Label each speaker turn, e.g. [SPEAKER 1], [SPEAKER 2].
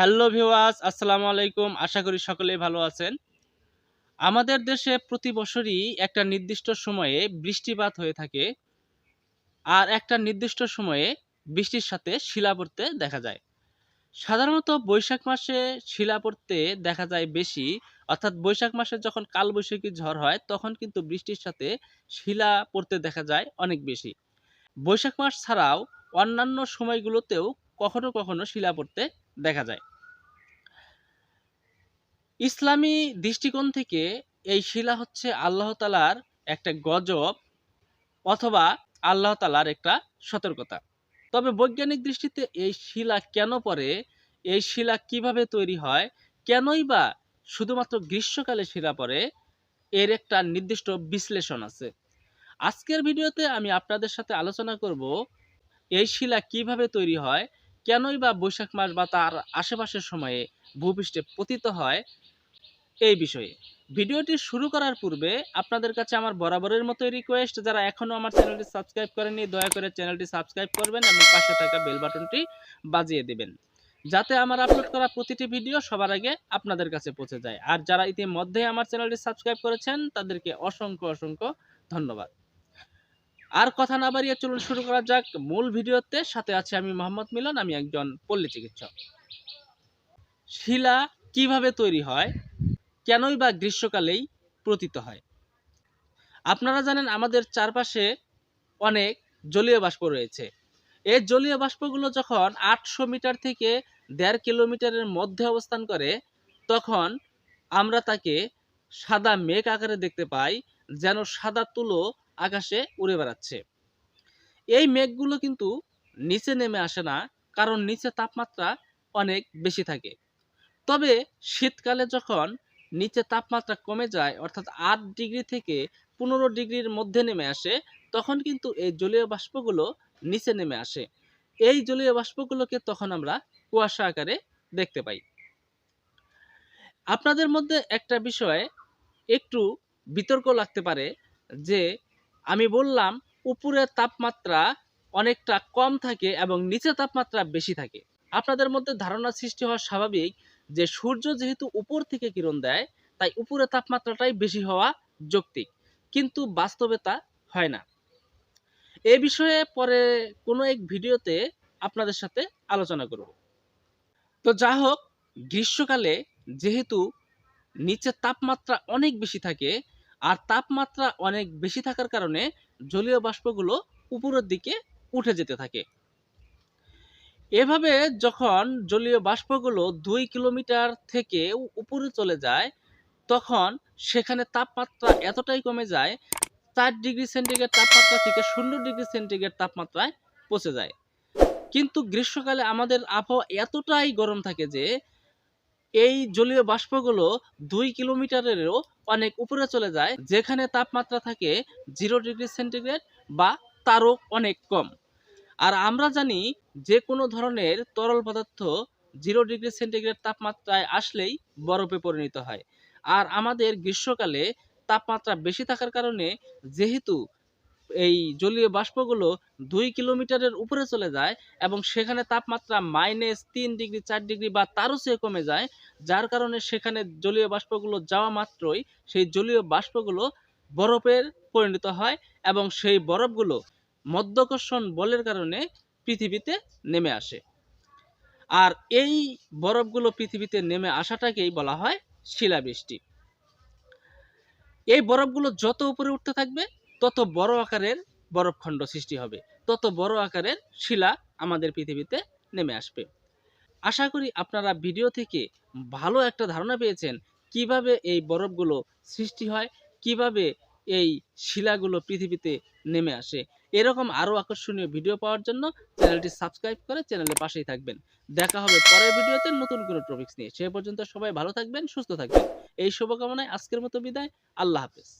[SPEAKER 1] Hello ভিওয়াস আসসালামু আলাইকুম। আশা করি সকলেই ভালো আছেন। আমাদের দেশে প্রতি বছরই একটা নির্দিষ্ট সময়ে বৃষ্টিপাত হয়ে থাকে আর একটা নির্দিষ্ট সময়ে বৃষ্টির সাথে শিলা পড়তে দেখা যায়। সাধারণত বৈশাখ মাসে শিলা পড়তে দেখা যায় বেশি, অর্থাৎ বৈশাখ মাসে যখন কালবৈশাখী ঝড় হয়, তখন কিন্তু বৃষ্টির সাথে শিলা পড়তে দেখা যায় অনেক বেশি। বৈশাখ মাস ছাড়াও অন্যান্য সময়গুলোতেও কখনো কখনো শিলা পড়তে দেখা যায়। ইসলামী দৃষ্টিকোণ থেকে এই শিলা হচ্ছে আল্লাহ তালার একটা গজব অথবা আল্লাহ তালার একটা সতর্কতা। তবে বৈজ্ঞানিক দৃষ্টিতে এই শিলা কেন পড়ে? এই শিলা কীভাবে তৈরি হয়? কেনই বা শুধুমাত্র গ্রীষ্মকালে শিলা পড়ে? এর একটা নির্দিষ্ট বিশ্লেষণ আছে। আজকের ভিডিওতে আমি আপনাদের সাথে আলোচনা করব এই শিলা কীভাবে তৈরি হয়? কেনই বা বৈশাখ মাস বা তার আশেপাশের সময়ে ভূপৃষ্ঠে পতিত হয়? এই বিষয়ে। ভিডিওটি শুরু করার পূর্বে আপনাদের কাছে আমার বরাবরের মতো রিকোয়েস্ট যারা এখনও আমার চ্যানেলটি সাবস্ক্রাইব করেননি, দয়া করে চ্যানেলটি সাবস্ক্রাইব করবেন এবং পাশে থাকা বেল বাটনটি বাজিয়ে দেবেন, যাতে আমার আপলোড করা প্রতিটি ভিডিও সবার আগে আপনাদের কাছে পৌঁছে যায়। আর যারা ইতিমধ্যে আমার চ্যানেলটি সাবস্ক্রাইব করেছেন, তাদেরকে অসংখ্য অসংখ্য ধন্যবাদ। আর কথা না বাড়িয়ে চলুন শুরু করা যাক। মূল ভিডিওতে সাথে আছে আমি মোহাম্মদ মিলন, আমি একজন পল্লী চিকিৎসক। শিলা কীভাবে তৈরি হয়? কেনই বা গ্রীষ্মকালেই পতিত হয়? আপনারা জানেন আমাদের চারপাশে অনেক জলীয় বাষ্প রয়েছে। এই জলীয় বাষ্পগুলো যখন আটশো মিটার থেকে দেড় কিলোমিটারের মধ্যে অবস্থান করে, তখন আমরা তাকে সাদা মেঘ আকারে দেখতে পাই, যেন সাদা তুলো আকাশে উড়ে বেড়াচ্ছে। এই মেঘগুলো কিন্তু নিচে নেমে আসে না, কারণ নিচে তাপমাত্রা অনেক বেশি থাকে। তবে শীতকালে যখন নিচে তাপমাত্রা কমে যায়, অর্থাৎ আট ডিগ্রি থেকে পনেরো ডিগ্রির মধ্যে নেমে আসে, তখন কিন্তু এই জলীয় বাষ্পগুলো নিচে নেমে আসে। এই জলীয় বাষ্পগুলোকে তখন আমরা কুয়াশা আকারে দেখতে পাই। আপনাদের মধ্যে একটা বিষয়ে একটু বিতর্ক লাগতে পারে, যে আমি বললাম উপরের তাপমাত্রা অনেকটা কম থাকে এবং নিচে তাপমাত্রা বেশি থাকে। আপনাদের মধ্যে ধারণা সৃষ্টি হওয়া স্বাভাবিক যে সূর্য যেহেতু উপর থেকে কিরণ দেয়, তাই উপরে তাপমাত্রাটাই বেশি হওয়া যৌক্তিক। কিন্তু বাস্তবে তা হয় না। এ বিষয়ে পরে কোনো এক ভিডিওতে আপনাদের সাথে আলোচনা করব। তো যা হোক, গ্রীষ্মকালে যেহেতু নিচের তাপমাত্রা অনেক বেশি থাকে, আর তাপমাত্রা অনেক বেশি থাকার কারণে জলীয় বাষ্পগুলো উপরের দিকে উঠে যেতে থাকে। এভাবে যখন জলীয় বাষ্পগুলো দুই কিলোমিটার থেকে উপরে চলে যায়, তখন সেখানে তাপমাত্রা এতটাই কমে যায়, চার ডিগ্রি সেন্টিগ্রেড তাপমাত্রা থেকে শূন্য ডিগ্রি সেন্টিগ্রেড তাপমাত্রায় পৌঁছে যায়। কিন্তু গ্রীষ্মকালে আমাদের আবহাওয়া এতটাই গরম থাকে যে, এই জলীয় বাষ্পগুলো দুই কিলোমিটারেরও অনেক উপরে চলে যায়, যেখানে তাপমাত্রা থাকে জিরো ডিগ্রি সেন্টিগ্রেড বা তারও অনেক কম। আর আমরা জানি যে কোনো ধরনের তরল পদার্থ জিরো ডিগ্রি সেন্টিগ্রেড তাপমাত্রায় আসলেই বরফে পরিণত হয়। আর আমাদের গ্রীষ্মকালে তাপমাত্রা বেশি থাকার কারণে যেহেতু এই জলীয় বাষ্পগুলো দুই কিলোমিটারের উপরে চলে যায় এবং সেখানে তাপমাত্রা মাইনাস তিন ডিগ্রি চার ডিগ্রি বা তারও চেয়ে কমে যায়, যার কারণে সেখানে জলীয় বাষ্পগুলো যাওয়া মাত্রই সেই জলীয় বাষ্পগুলো বরফের পরিণত হয় এবং সেই বরফগুলো মধ্যাকর্ষণ বলের কারণে পৃথিবীতে নেমে আসে। আর এই বরফগুলো পৃথিবীতে নেমে আসাটাকেই বলা হয় শিলাবৃষ্টি। এই বরফগুলো যত উপরে উঠতে থাকবে, তত বড় আকারের বরফখণ্ড সৃষ্টি হবে। তত বড় আকারের শিলা আমাদের পৃথিবীতে নেমে আসবে। আশা করি আপনারা ভিডিও থেকে ভালো একটা ধারণা পেয়েছেন কীভাবে এই বরফগুলো সৃষ্টি হয়, কীভাবে এই শিলাগুলো পৃথিবীতে নেমে আসে। এরকম আরও আকর্ষণীয় ভিডিও পাওয়ার জন্য চ্যানেলটি সাবস্ক্রাইব করে চ্যানেলের পাশেই থাকবেন। দেখা হবে পরের ভিডিওতে নতুন কোনো টপিক্স নিয়ে। সে পর্যন্ত সবাই ভালো থাকবেন, সুস্থ থাকবেন। এই শুভকামনায় আজকের মতো বিদায়। আল্লাহ হাফেজ।